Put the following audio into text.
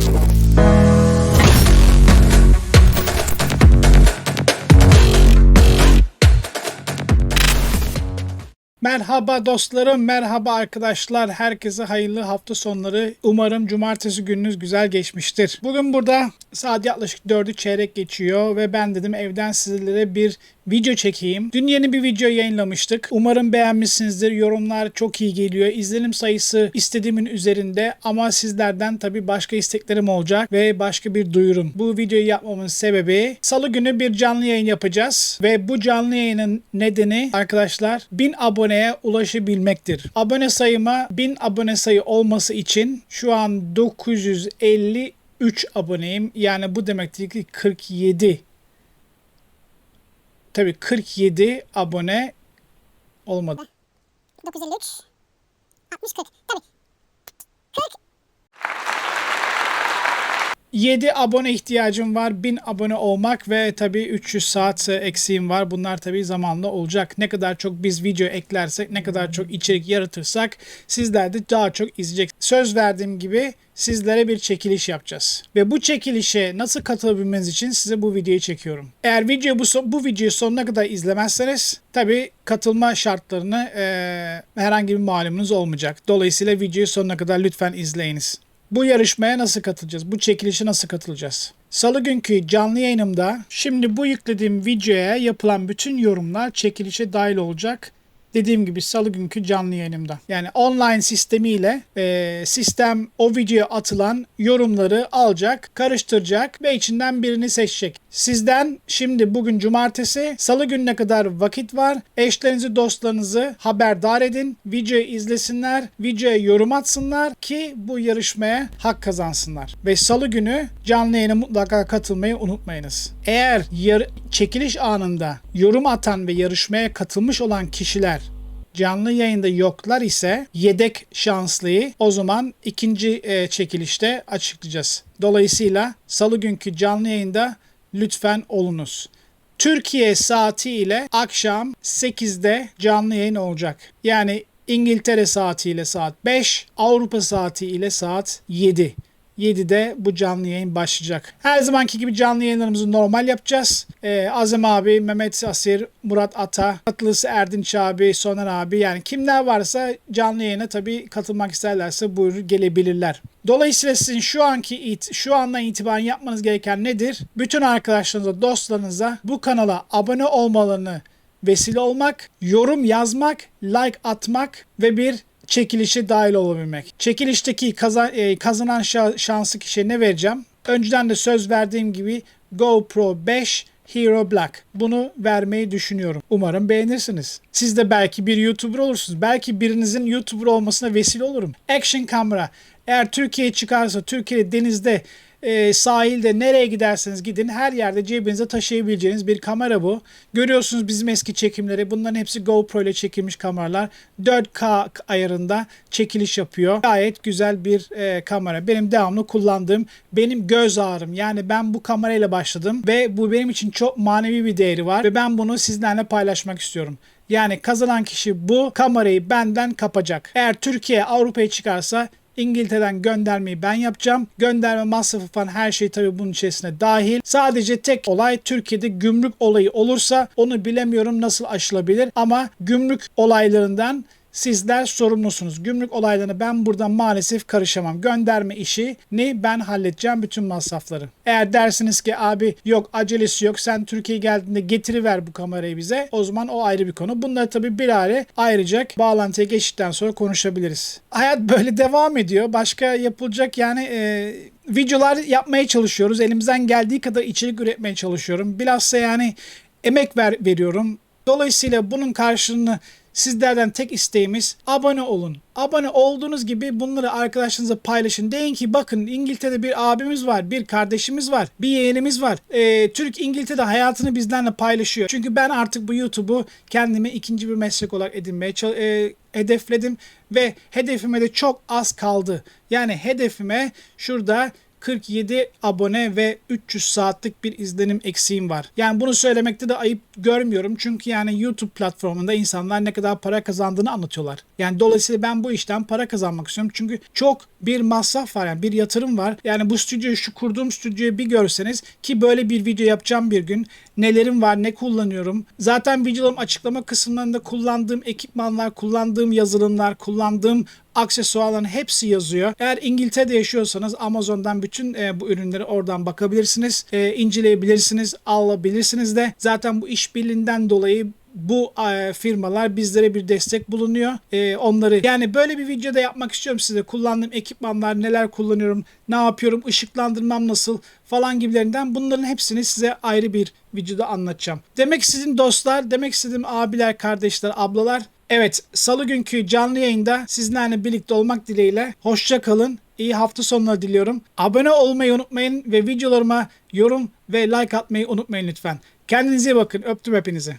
Thank you. Merhaba dostlarım, merhaba arkadaşlar. Herkese hayırlı hafta sonları. Umarım cumartesi gününüz güzel geçmiştir. Bugün burada saat yaklaşık 4'ü çeyrek geçiyor ve ben dedim evden sizlere bir video çekeyim. Dün yeni bir video yayınlamıştık. Umarım beğenmişsinizdir. Yorumlar çok iyi geliyor. İzlenim sayısı istediğimin üzerinde ama sizlerden tabii başka isteklerim olacak ve başka bir duyurum. Bu videoyu yapmamın sebebi salı günü bir canlı yayın yapacağız ve bu canlı yayının nedeni arkadaşlar 1000 aboneye ulaşabilmektir. Abone sayıma 1000 abone sayı olması için şu an 953 aboneyim. Yani bu demektir ki 47 Tabii 47 abone olmadı. 953 60 40 tabii 40 7 abone ihtiyacım var. 1000 abone olmak ve tabii 300 saat eksiğim var. Bunlar tabii zamanla olacak. Ne kadar çok biz video eklersek, ne kadar çok içerik yaratırsak sizler de daha çok izleyecek. Söz verdiğim gibi sizlere bir çekiliş yapacağız. Ve bu çekilişe nasıl katılabilmeniz için size bu videoyu çekiyorum. Eğer video bu, bu videoyu sonuna kadar izlemezseniz tabii katılma şartlarını eee, herhangi bir malumunuz olmayacak. Dolayısıyla videoyu sonuna kadar lütfen izleyiniz. Bu yarışmaya nasıl katılacağız? Bu çekilişe nasıl katılacağız? Salı günkü canlı yayınımda şimdi bu yüklediğim videoya yapılan bütün yorumlar çekilişe dahil olacak. Dediğim gibi salı günkü canlı yayınımda. Yani online sistemiyle e, sistem o videoya atılan yorumları alacak, karıştıracak ve içinden birini seçecek. Sizden şimdi bugün cumartesi, salı gününe kadar vakit var. Eşlerinizi, dostlarınızı haberdar edin. Videoyu izlesinler, videoya yorum atsınlar ki bu yarışmaya hak kazansınlar. Ve salı günü canlı yayına mutlaka katılmayı unutmayınız. Eğer çekiliş anında yorum atan ve yarışmaya katılmış olan kişiler canlı yayında yoklar ise yedek şanslıyı o zaman ikinci e, çekilişte açıklayacağız. Dolayısıyla salı günkü canlı yayında lütfen olunuz. Türkiye saati ile akşam 8'de canlı yayın olacak. Yani İngiltere saatiyle saat 5, Avrupa saati ile saat 7. 7'de bu canlı yayın başlayacak. Her zamanki gibi canlı yayınlarımızı normal yapacağız. Ee, Azem abi, Mehmet Asir, Murat Ata, Katılısı Erdinç abi, Soner abi yani kimler varsa canlı yayına tabii katılmak isterlerse buyurur gelebilirler. Dolayısıyla sizin şu anki it, şu andan itibaren yapmanız gereken nedir? Bütün arkadaşlarınıza, dostlarınıza bu kanala abone olmalarını vesile olmak, yorum yazmak, like atmak ve bir çekilişe dahil olabilmek. Çekilişteki kaza- e, kazanan şa- şanslı kişiye ne vereceğim? Önceden de söz verdiğim gibi GoPro 5 Hero Black. Bunu vermeyi düşünüyorum. Umarım beğenirsiniz. Siz de belki bir YouTuber olursunuz. Belki birinizin YouTuber olmasına vesile olurum. Action kamera. Eğer Türkiye'ye çıkarsa, Türkiye'de denizde e, sahilde nereye giderseniz gidin her yerde cebinize taşıyabileceğiniz bir kamera bu. Görüyorsunuz bizim eski çekimleri. Bunların hepsi GoPro ile çekilmiş kameralar. 4K ayarında çekiliş yapıyor. Gayet güzel bir e, kamera. Benim devamlı kullandığım benim göz ağrım. Yani ben bu kamerayla başladım ve bu benim için çok manevi bir değeri var ve ben bunu sizlerle paylaşmak istiyorum. Yani kazanan kişi bu kamerayı benden kapacak. Eğer Türkiye Avrupa'ya çıkarsa İngiltere'den göndermeyi ben yapacağım. Gönderme masrafı falan her şey tabii bunun içerisine dahil. Sadece tek olay Türkiye'de gümrük olayı olursa onu bilemiyorum nasıl aşılabilir ama gümrük olaylarından Sizler sorumlusunuz. Gümrük olaylarına ben buradan maalesef karışamam. Gönderme işini ben halledeceğim bütün masrafları. Eğer dersiniz ki abi yok acelesi yok sen Türkiye'ye geldiğinde getiriver bu kamerayı bize. O zaman o ayrı bir konu. Bunları tabii bir aile ayıracak. Bağlantıya geçtikten sonra konuşabiliriz. Hayat böyle devam ediyor. Başka yapılacak yani e, videolar yapmaya çalışıyoruz. Elimizden geldiği kadar içerik üretmeye çalışıyorum. Bilhassa yani emek ver, veriyorum. Dolayısıyla bunun karşılığını sizlerden tek isteğimiz abone olun. Abone olduğunuz gibi bunları arkadaşlarınızla paylaşın. Deyin ki bakın İngiltere'de bir abimiz var, bir kardeşimiz var, bir yeğenimiz var. Ee, Türk İngiltere'de hayatını bizlerle paylaşıyor. Çünkü ben artık bu YouTube'u kendime ikinci bir meslek olarak edinmeye e, hedefledim ve hedefime de çok az kaldı. Yani hedefime şurada 47 abone ve 300 saatlik bir izlenim eksiğim var. Yani bunu söylemekte de ayıp görmüyorum. Çünkü yani YouTube platformunda insanlar ne kadar para kazandığını anlatıyorlar. Yani dolayısıyla ben bu işten para kazanmak istiyorum. Çünkü çok bir masraf var yani bir yatırım var. Yani bu stüdyoyu şu kurduğum stüdyoyu bir görseniz ki böyle bir video yapacağım bir gün. Nelerim var, ne kullanıyorum. Zaten videolarım açıklama kısımlarında kullandığım ekipmanlar, kullandığım yazılımlar, kullandığım aksesuarların hepsi yazıyor. Eğer İngiltere'de yaşıyorsanız Amazon'dan bütün e, bu ürünleri oradan bakabilirsiniz. E, inceleyebilirsiniz, alabilirsiniz de. Zaten bu işbirliğinden dolayı bu e, firmalar bizlere bir destek bulunuyor. E, onları yani böyle bir videoda yapmak istiyorum size. Kullandığım ekipmanlar, neler kullanıyorum, ne yapıyorum, ışıklandırmam nasıl falan gibilerinden bunların hepsini size ayrı bir videoda anlatacağım. Demek istediğim dostlar, demek istediğim abiler, kardeşler, ablalar. Evet, salı günkü canlı yayında sizlerle birlikte olmak dileğiyle. Hoşça kalın. İyi hafta sonları diliyorum. Abone olmayı unutmayın ve videolarıma yorum ve like atmayı unutmayın lütfen. Kendinize iyi bakın. Öptüm hepinizi.